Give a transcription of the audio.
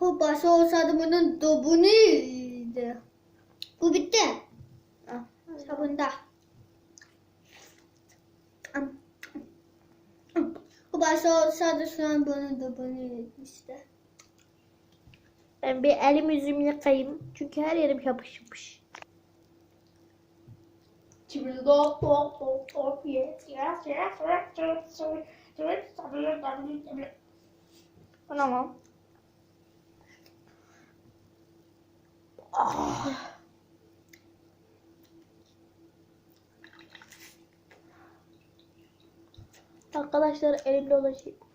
Bu başa olsaydı bunun dobunuydu. Bu bitti. Ah, Sabunda. Bu başa olsaydı şu an bunun dobunuydu işte. Ben bir elim yüzümü yıkayayım. Çünkü her yerim yapışmış. Şimdi go go go go yes yes yes yes yes Tamam. Ah. Arkadaşlar elimde olacak.